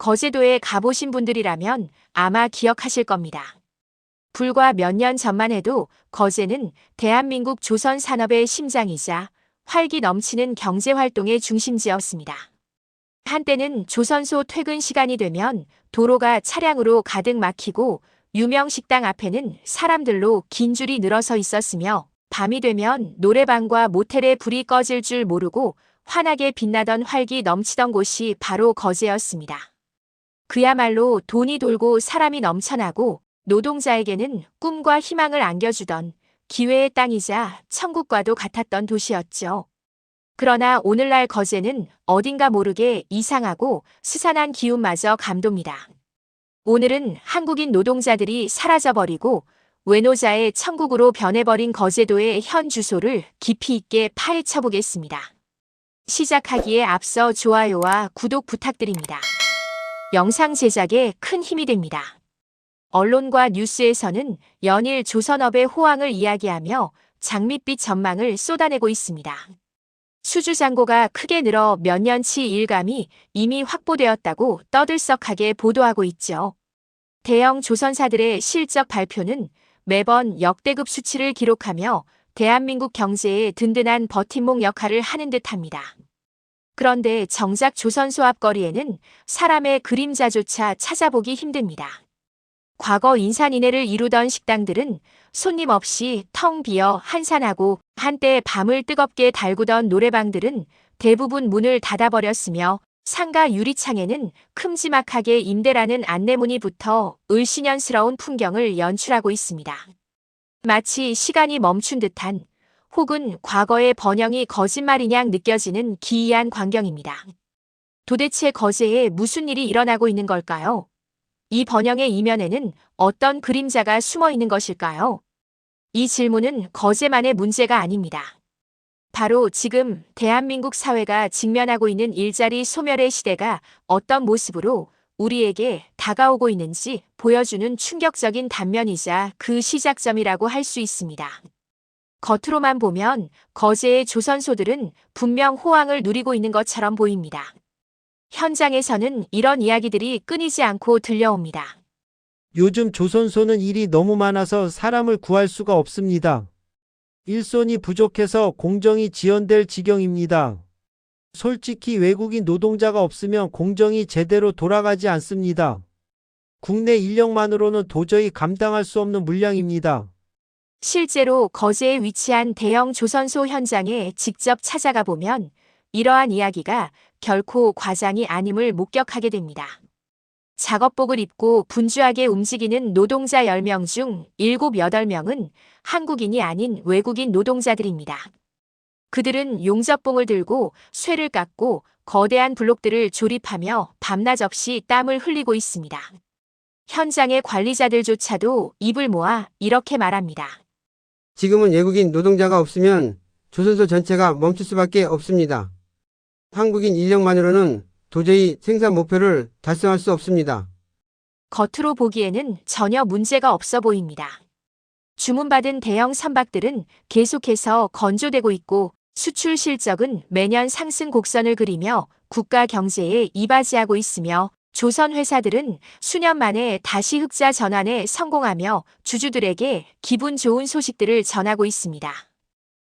거제도에 가보신 분들이라면 아마 기억하실 겁니다. 불과 몇 년 전만 해도 거제는 대한민국 조선 산업의 심장이자 활기 넘치는 경제 활동의 중심지였습니다. 한때는 조선소 퇴근 시간이 되면 도로가 차량으로 가득 막히고 유명 식당 앞에는 사람들로 긴 줄이 늘어서 있었으며 밤이 되면 노래방과 모텔에 불이 꺼질 줄 모르고 환하게 빛나던 활기 넘치던 곳이 바로 거제였습니다. 그야말로 돈이 돌고 사람이 넘쳐나고 노동자에게는 꿈과 희망을 안겨주던 기회의 땅이자 천국과도 같았던 도시였죠. 그러나 오늘날 거제는 어딘가 모르게 이상하고 스산한 기운마저 감돕니다. 오늘은 한국인 노동자들이 사라져버리고 외노자의 천국으로 변해버린 거제도의 현 주소를 깊이 있게 파헤쳐 보겠습니다. 시작하기에 앞서 좋아요와 구독 부탁드립니다. 영상 제작에 큰 힘이 됩니다. 언론과 뉴스에서는 연일 조선업의 호황을 이야기하며 장밋빛 전망을 쏟아내고 있습니다. 수주 잔고가 크게 늘어 몇 년치 일감이 이미 확보되었다고 떠들썩하게 보도하고 있죠. 대형 조선사들의 실적 발표는 매번 역대급 수치를 기록하며 대한민국 경제에 든든한 버팀목 역할을 하는 듯 합니다. 그런데 정작 조선소 앞거리에는 사람의 그림자조차 찾아보기 힘듭니다. 과거 인산인해를 이루던 식당들은 손님 없이 텅 비어 한산하고 한때 밤을 뜨겁게 달구던 노래방들은 대부분 문을 닫아버렸으며 상가 유리창에는 큼지막하게 임대라는 안내문이 붙어 을씨년스러운 풍경을 연출하고 있습니다. 마치 시간이 멈춘 듯한 혹은 과거의 번영이 거짓말이냥 느껴지는 기이한 광경입니다. 도대체 거제에 무슨 일이 일어나고 있는 걸까요? 이 번영의 이면에는 어떤 그림자가 숨어 있는 것일까요? 이 질문은 거제만의 문제가 아닙니다. 바로 지금 대한민국 사회가 직면하고 있는 일자리 소멸의 시대가 어떤 모습으로 우리에게 다가오고 있는지 보여주는 충격적인 단면이자 그 시작점이라고 할 수 있습니다. 겉으로만 보면 거제의 조선소들은 분명 호황을 누리고 있는 것처럼 보입니다. 현장에서는 이런 이야기들이 끊이지 않고 들려옵니다. 요즘 조선소는 일이 너무 많아서 사람을 구할 수가 없습니다. 일손이 부족해서 공정이 지연될 지경입니다. 솔직히 외국인 노동자가 없으면 공정이 제대로 돌아가지 않습니다. 국내 인력만으로는 도저히 감당할 수 없는 물량입니다. 실제로 거제에 위치한 대형 조선소 현장에 직접 찾아가 보면 이러한 이야기가 결코 과장이 아님을 목격하게 됩니다. 작업복을 입고 분주하게 움직이는 노동자 10명 중 7, 8명은 한국인이 아닌 외국인 노동자들입니다. 그들은 용접봉을 들고 쇠를 깎고 거대한 블록들을 조립하며 밤낮 없이 땀을 흘리고 있습니다. 현장의 관리자들조차도 입을 모아 이렇게 말합니다. 지금은 외국인 노동자가 없으면 조선소 전체가 멈출 수밖에 없습니다. 한국인 인력만으로는 도저히 생산 목표를 달성할 수 없습니다. 겉으로 보기에는 전혀 문제가 없어 보입니다. 주문받은 대형 선박들은 계속해서 건조되고 있고 수출 실적은 매년 상승 곡선을 그리며 국가 경제에 이바지하고 있으며 조선 회사들은 수년 만에 다시 흑자 전환에 성공하며 주주들에게 기분 좋은 소식들을 전하고 있습니다.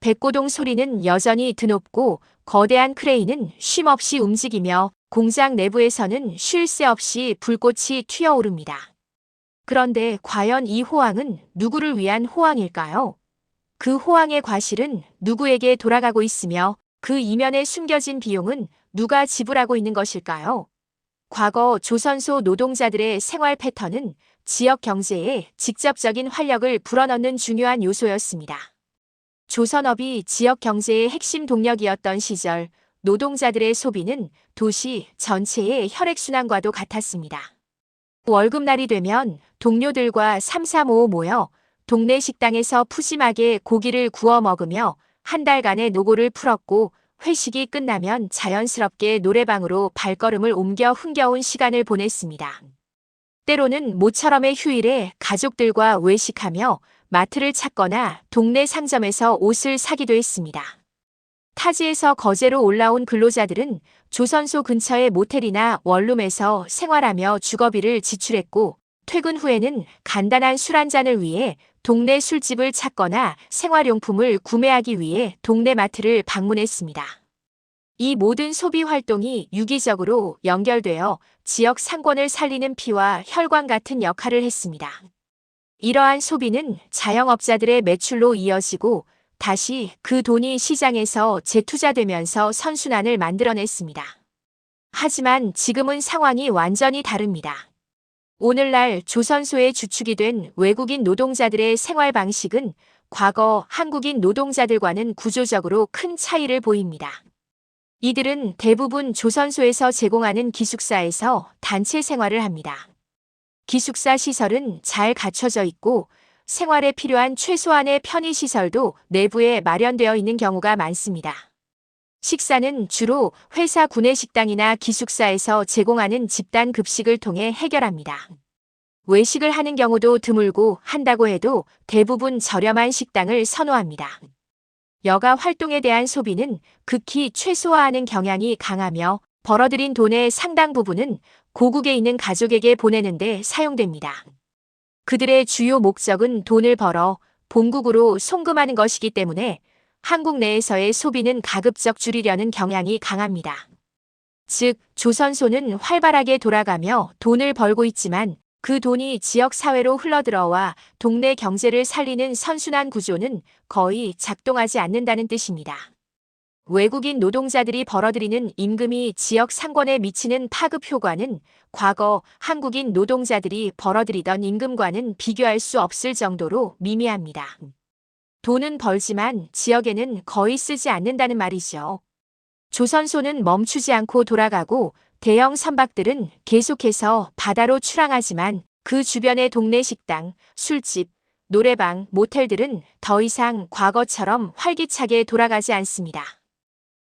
백고동 소리는 여전히 드높고 거대한 크레인은 쉼없이 움직이며 공장 내부에서는 쉴 새 없이 불꽃이 튀어오릅니다. 그런데 과연 이 호황은 누구를 위한 호황일까요? 그 호황의 과실은 누구에게 돌아가고 있으며 그 이면에 숨겨진 비용은 누가 지불하고 있는 것일까요? 과거 조선소 노동자들의 생활 패턴은 지역 경제에 직접적인 활력을 불어넣는 중요한 요소였습니다. 조선업이 지역 경제의 핵심 동력이었던 시절 노동자들의 소비는 도시 전체의 혈액순환과도 같았습니다. 월급날이 되면 동료들과 삼삼오오 모여 동네 식당에서 푸짐하게 고기를 구워 먹으며 한 달간의 노고를 풀었고 회식이 끝나면 자연스럽게 노래방으로 발걸음을 옮겨 흥겨운 시간을 보냈습니다. 때로는 모처럼의 휴일에 가족들과 외식하며 마트를 찾거나 동네 상점에서 옷을 사기도 했습니다. 타지에서 거제로 올라온 근로자들은 조선소 근처의 모텔이나 원룸에서 생활하며 주거비를 지출했고 퇴근 후에는 간단한 술 한 잔을 위해 동네 술집을 찾거나 생활용품을 구매하기 위해 동네 마트를 방문했습니다. 이 모든 소비 활동이 유기적으로 연결되어 지역 상권을 살리는 피와 혈관 같은 역할을 했습니다. 이러한 소비는 자영업자들의 매출로 이어지고 다시 그 돈이 시장에서 재투자되면서 선순환을 만들어냈습니다. 하지만 지금은 상황이 완전히 다릅니다. 오늘날 조선소의 주축이 된 외국인 노동자들의 생활 방식은 과거 한국인 노동자들과는 구조적으로 큰 차이를 보입니다. 이들은 대부분 조선소에서 제공하는 기숙사에서 단체 생활을 합니다. 기숙사 시설은 잘 갖춰져 있고 생활에 필요한 최소한의 편의시설도 내부에 마련되어 있는 경우가 많습니다. 식사는 주로 회사 구내식당이나 기숙사에서 제공하는 집단 급식을 통해 해결합니다. 외식을 하는 경우도 드물고 한다고 해도 대부분 저렴한 식당을 선호합니다. 여가 활동에 대한 소비는 극히 최소화하는 경향이 강하며 벌어들인 돈의 상당 부분은 고국에 있는 가족에게 보내는데 사용됩니다. 그들의 주요 목적은 돈을 벌어 본국으로 송금하는 것이기 때문에 한국 내에서의 소비는 가급적 줄이려는 경향이 강합니다. 즉, 조선소는 활발하게 돌아가며 돈을 벌고 있지만 그 돈이 지역 사회로 흘러들어와 동네 경제를 살리는 선순환 구조는 거의 작동하지 않는다는 뜻입니다. 외국인 노동자들이 벌어들이는 임금이 지역 상권에 미치는 파급 효과는 과거 한국인 노동자들이 벌어들이던 임금과는 비교할 수 없을 정도로 미미합니다. 돈은 벌지만 지역에는 거의 쓰지 않는다는 말이죠. 조선소는 멈추지 않고 돌아가고 대형 선박들은 계속해서 바다로 출항하지만 그 주변의 동네 식당, 술집, 노래방, 모텔들은 더 이상 과거처럼 활기차게 돌아가지 않습니다.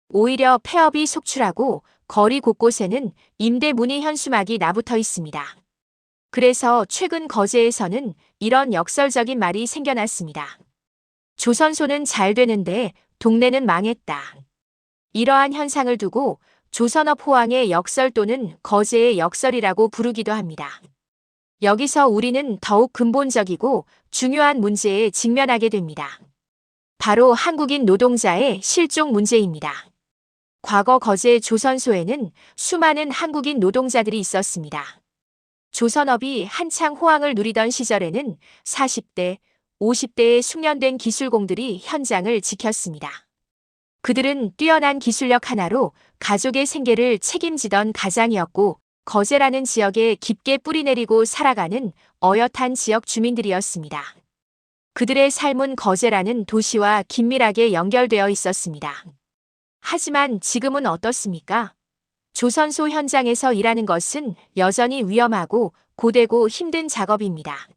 오히려 폐업이 속출하고 거리 곳곳에는 임대 문의 현수막이 나붙어 있습니다. 그래서 최근 거제에서는 이런 역설적인 말이 생겨났습니다. 조선소는 잘 되는데 동네는 망했다. 이러한 현상을 두고 조선업 호황의 역설 또는 거제의 역설이라고 부르기도 합니다. 여기서 우리는 더욱 근본적이고 중요한 문제에 직면하게 됩니다. 바로 한국인 노동자의 실종 문제입니다. 과거 거제 조선소에는 수많은 한국인 노동자들이 있었습니다. 조선업이 한창 호황을 누리던 시절에는 40대, 50대의 숙련된 기술공들이 현장을 지켰습니다. 그들은 뛰어난 기술력 하나로 가족의 생계를 책임지던 가장이었고 거제라는 지역에 깊게 뿌리내리고 살아가는 어엿한 지역 주민들이었습니다. 그들의 삶은 거제라는 도시와 긴밀하게 연결되어 있었습니다. 하지만 지금은 어떻습니까? 조선소 현장에서 일하는 것은 여전히 위험하고 고되고 힘든 작업입니다.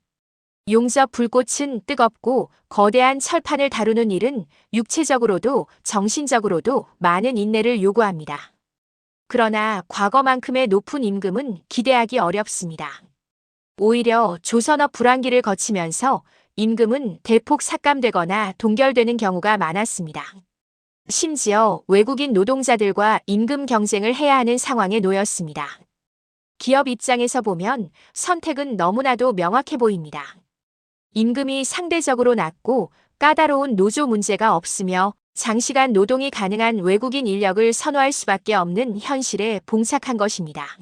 용접 불꽃은 뜨겁고 거대한 철판을 다루는 일은 육체적으로도 정신적으로도 많은 인내를 요구합니다. 그러나 과거만큼의 높은 임금은 기대하기 어렵습니다. 오히려 조선업 불황기를 거치면서 임금은 대폭 삭감되거나 동결되는 경우가 많았습니다. 심지어 외국인 노동자들과 임금 경쟁을 해야 하는 상황에 놓였습니다. 기업 입장에서 보면 선택은 너무나도 명확해 보입니다. 임금이 상대적으로 낮고 까다로운 노조 문제가 없으며 장시간 노동이 가능한 외국인 인력을 선호할 수밖에 없는 현실에 봉착한 것입니다.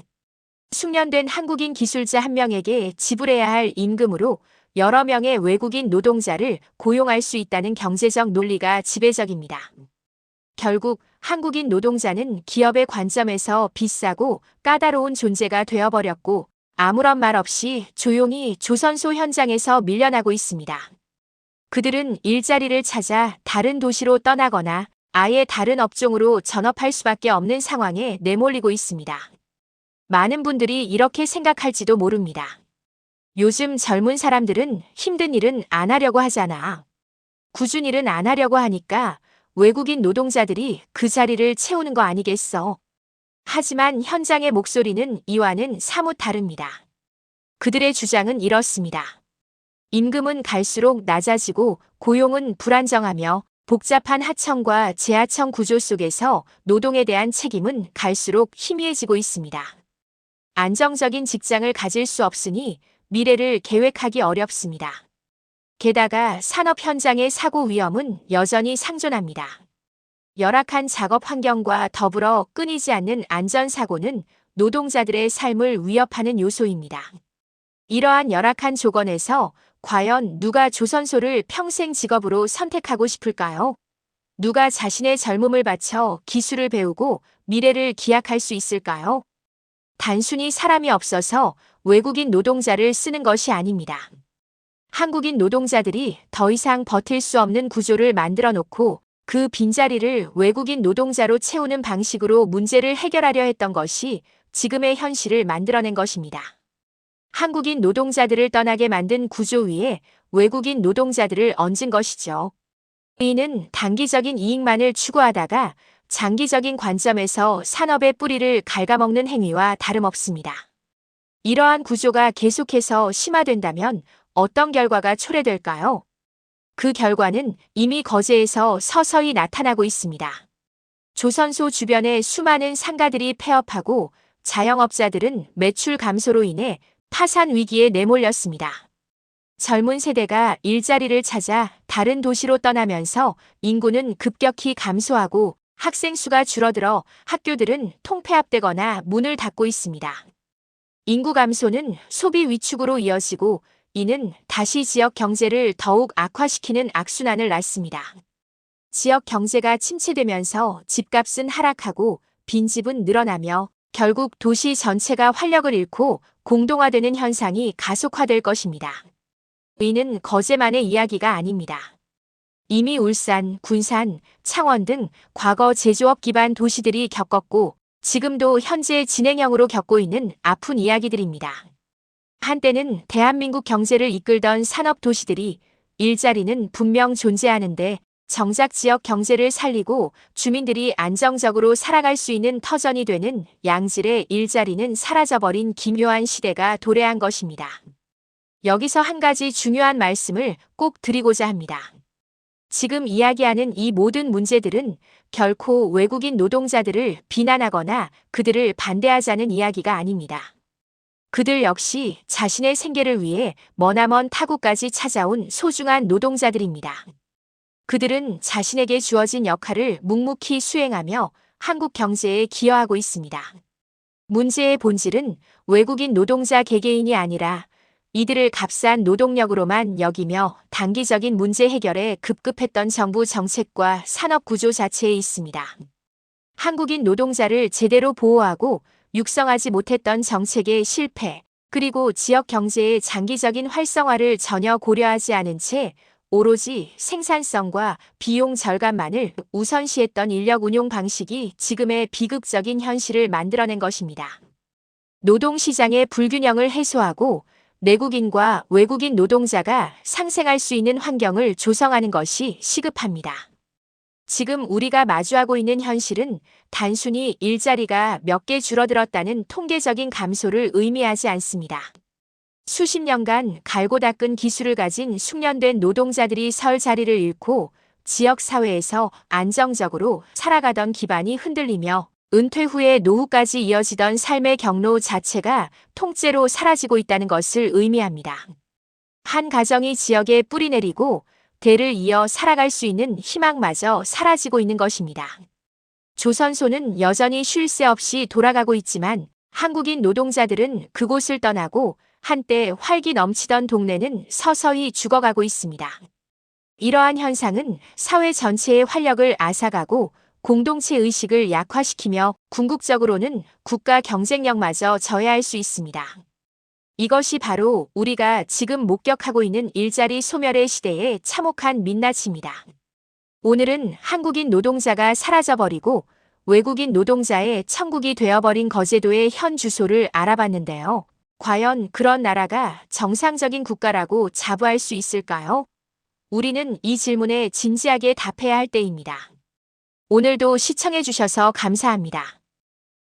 숙련된 한국인 기술자 한 명에게 지불해야 할 임금으로 여러 명의 외국인 노동자를 고용할 수 있다는 경제적 논리가 지배적입니다. 결국 한국인 노동자는 기업의 관점에서 비싸고 까다로운 존재가 되어버렸고 아무런 말 없이 조용히 조선소 현장에서 밀려나고 있습니다. 그들은 일자리를 찾아 다른 도시로 떠나거나 아예 다른 업종으로 전업할 수밖에 없는 상황에 내몰리고 있습니다. 많은 분들이 이렇게 생각할지도 모릅니다. 요즘 젊은 사람들은 힘든 일은 안 하려고 하잖아. 굳은 일은 안 하려고 하니까 외국인 노동자들이 그 자리를 채우는 거 아니겠어. 하지만 현장의 목소리는 이와는 사뭇 다릅니다. 그들의 주장은 이렇습니다. 임금은 갈수록 낮아지고 고용은 불안정하며 복잡한 하청과 재하청 구조 속에서 노동에 대한 책임은 갈수록 희미해지고 있습니다. 안정적인 직장을 가질 수 없으니 미래를 계획하기 어렵습니다. 게다가 산업 현장의 사고 위험은 여전히 상존합니다. 열악한 작업 환경과 더불어 끊이지 않는 안전사고는 노동자들의 삶을 위협하는 요소입니다. 이러한 열악한 조건에서 과연 누가 조선소를 평생 직업으로 선택하고 싶을까요? 누가 자신의 젊음을 바쳐 기술을 배우고 미래를 기약할 수 있을까요? 단순히 사람이 없어서 외국인 노동자를 쓰는 것이 아닙니다. 한국인 노동자들이 더 이상 버틸 수 없는 구조를 만들어 놓고 그 빈자리를 외국인 노동자로 채우는 방식으로 문제를 해결하려 했던 것이 지금의 현실을 만들어낸 것입니다. 한국인 노동자들을 떠나게 만든 구조 위에 외국인 노동자들을 얹은 것이죠. 이는 단기적인 이익만을 추구하다가 장기적인 관점에서 산업의 뿌리를 갉아먹는 행위와 다름없습니다. 이러한 구조가 계속해서 심화된다면 어떤 결과가 초래될까요? 그 결과는 이미 거제에서 서서히 나타나고 있습니다. 조선소 주변의 수많은 상가들이 폐업하고 자영업자들은 매출 감소로 인해 파산 위기에 내몰렸습니다. 젊은 세대가 일자리를 찾아 다른 도시로 떠나면서 인구는 급격히 감소하고 학생 수가 줄어들어 학교들은 통폐합되거나 문을 닫고 있습니다. 인구 감소는 소비 위축으로 이어지고 이는 다시 지역 경제를 더욱 악화시키는 악순환을 낳습니다. 지역 경제가 침체되면서 집값은 하락하고 빈집은 늘어나며 결국 도시 전체가 활력을 잃고 공동화되는 현상이 가속화될 것입니다. 이는 거제만의 이야기가 아닙니다. 이미 울산, 군산, 창원 등 과거 제조업 기반 도시들이 겪었고 지금도 현재 진행형으로 겪고 있는 아픈 이야기들입니다. 한때는 대한민국 경제를 이끌던 산업 도시들이 일자리는 분명 존재하는데 정작 지역 경제를 살리고 주민들이 안정적으로 살아갈 수 있는 터전이 되는 양질의 일자리는 사라져버린 기묘한 시대가 도래한 것입니다. 여기서 한 가지 중요한 말씀을 꼭 드리고자 합니다. 지금 이야기하는 이 모든 문제들은 결코 외국인 노동자들을 비난하거나 그들을 반대하자는 이야기가 아닙니다. 그들 역시 자신의 생계를 위해 머나먼 타국까지 찾아온 소중한 노동자들입니다. 그들은 자신에게 주어진 역할을 묵묵히 수행하며 한국 경제에 기여하고 있습니다. 문제의 본질은 외국인 노동자 개개인이 아니라 이들을 값싼 노동력으로만 여기며 단기적인 문제 해결에 급급했던 정부 정책과 산업 구조 자체에 있습니다. 한국인 노동자를 제대로 보호하고 육성하지 못했던 정책의 실패, 그리고 지역 경제의 장기적인 활성화를 전혀 고려하지 않은 채 오로지 생산성과 비용 절감만을 우선시했던 인력 운용 방식이 지금의 비극적인 현실을 만들어낸 것입니다. 노동시장의 불균형을 해소하고 내국인과 외국인 노동자가 상생할 수 있는 환경을 조성하는 것이 시급합니다. 지금 우리가 마주하고 있는 현실은 단순히 일자리가 몇 개 줄어들었다는 통계적인 감소를 의미하지 않습니다. 수십 년간 갈고 닦은 기술을 가진 숙련된 노동자들이 설 자리를 잃고 지역 사회에서 안정적으로 살아가던 기반이 흔들리며 은퇴 후에 노후까지 이어지던 삶의 경로 자체가 통째로 사라지고 있다는 것을 의미합니다. 한 가정이 지역에 뿌리 내리고 대를 이어 살아갈 수 있는 희망마저 사라지고 있는 것입니다. 조선소는 여전히 쉴 새 없이 돌아가고 있지만 한국인 노동자들은 그곳을 떠나고 한때 활기 넘치던 동네는 서서히 죽어가고 있습니다. 이러한 현상은 사회 전체의 활력을 앗아가고 공동체 의식을 약화시키며 궁극적으로는 국가 경쟁력마저 저해할 수 있습니다. 이것이 바로 우리가 지금 목격하고 있는 일자리 소멸의 시대의 참혹한 민낯입니다. 오늘은 한국인 노동자가 사라져버리고 외국인 노동자의 천국이 되어버린 거제도의 현 주소를 알아봤는데요. 과연 그런 나라가 정상적인 국가라고 자부할 수 있을까요? 우리는 이 질문에 진지하게 답해야 할 때입니다. 오늘도 시청해주셔서 감사합니다.